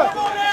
এই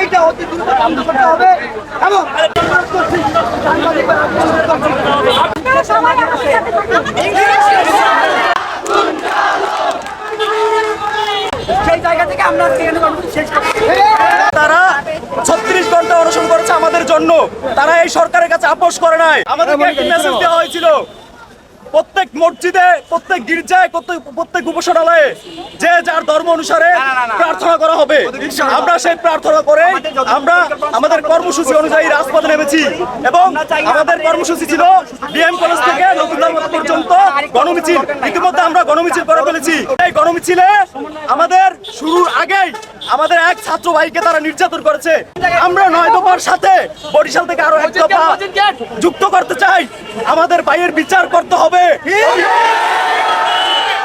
এইটা অতি দ্রুত বন্ধ করতে হবে এবং সেই জায়গা থেকে আমরা আজকে এখানে কর্মসূচি শেষ তারা ছত্রিশ ঘণ্টা অনশন করেছে আমাদের জন্য। তারা এই সরকারের কাছে আপোষ করে নাই। আমাদেরকে একটি মেসেজ দেওয়া হয়েছিল। প্রত্যেক মসজিদে প্রত্যেক গির্জায় প্রত্যেক প্রত্যেক উপাসনালয়ে যে যার ধর্ম অনুসারে প্রার্থনা করা হবে। আমরা সেই প্রার্থনা করে আমরা আমাদের কর্মসূচি অনুযায়ী রাজপথে নেমেছি এবং আমাদের কর্মসূচি ছিল ডিএম কলেজ থেকে নতুন পর্যন্ত গণমিছিল। ইতিমধ্যে আমরা গণমিছিল করে ফেলেছি। এই গণমিছিলে আমাদের শুরুর আগেই আমাদের এক ছাত্র ভাইকে তারা নির্যাতন করেছে। আমরা নয় দফার সাথে বরিশাল থেকে আরও এক দফা যুক্ত করতে চাই। আমাদের ভাইয়ের বিচার করতে হবে।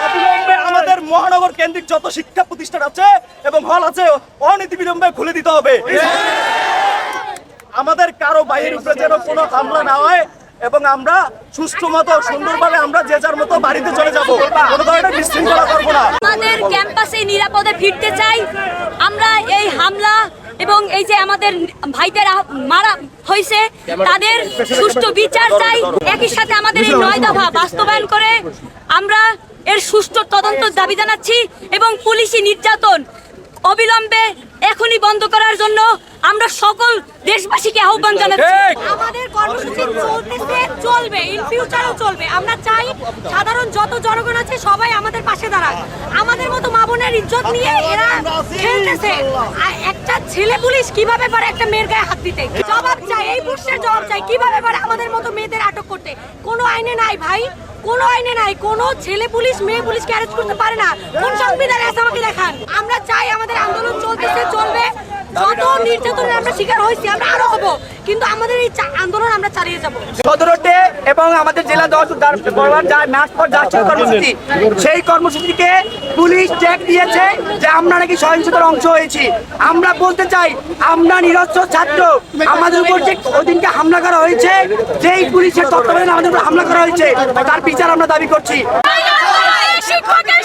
অবিলম্বে আমাদের মহানগর কেন্দ্রিক যত শিক্ষা প্রতিষ্ঠান আছে এবং হল আছে খুলে দিতে হবে। আমাদের কারও উপরে যেন কোনো হামলা না হয় এবং আমরা সুষ্ঠু মতো, সুন্দরভাবে আমরা যে যার মতো বাড়িতে চলে যাব, কোনো ধরনের বিশৃঙ্খলা করব না। আমাদের ক্যাম্পাসে নিরাপদে ফিরতে চাই। আমরা এই হামলা এবং এই যে আমাদের ভাইদের মারা হয়েছে তাদের সুষ্ঠু বিচার চাই। একই সাথে আমাদের এই নয় দফা বাস্তবায়ন করে আমরা এর সুষ্ঠু তদন্ত দাবি জানাচ্ছি এবং পুলিশি নির্যাতন অবিলম্বে এখনই বন্ধ করার জন্য আমরা সকল দেশবাসীকে আহ্বান জানাচ্ছি। আমাদের কর্মসূচি চলতেছে চলবে ইন ফিউচারও চলবে। আমরা চাই সাধারণ যত জনগণ আছে সবাই আমাদের পাশে দাঁড়াক। আমাদের মতো মা বোনের ইজ্জত নিয়ে এরা খেলতেছে। ছেলে পুলিশ কীভাবে পারে একটা মেয়ের গায়ে হাত দিতে? জবাব চাই, এই পুরুষের জবাব চাই, কীভাবে পারে আমাদের মতো মেয়েদের আটক করতে? কোনো আইনে নাই ভাই, কোনো আইনে নাই, কোনো ছেলে পুলিশ, মেয়ে পুলিশকে অ্যারেস্ট করতে পারে না। কোন সংবিধানে আছে আমাকে দেখান? আমরা চাই আমাদের আন্দোলন চলতেছে, চলবে। যত নির্যাতনের আমরা শিকার হয়েছি আমরা আরও হব। কিন্তু আমাদের এই আন্দোলন আমরা চালিয়ে যাব। সদরতে এবং আমাদের জেলা দশ বড়বার যা পর যাচ্ছে কর্মসূচি সেই কর্মসূচিকে পুলিশ চেক দিয়েছে যে আমরা নাকি সহিংসতার অংশ হয়েছি। আমরা বলতে চাই আমরা নিরস্ত্র ছাত্র। আমাদের উপর যে ওদিনকে হামলা করা হয়েছে যেই পুলিশের তত্ত্বাবধানে আমাদের উপর হামলা করা হয়েছে। তার বিচার আমরা দাবি করছি। শিক্ষকের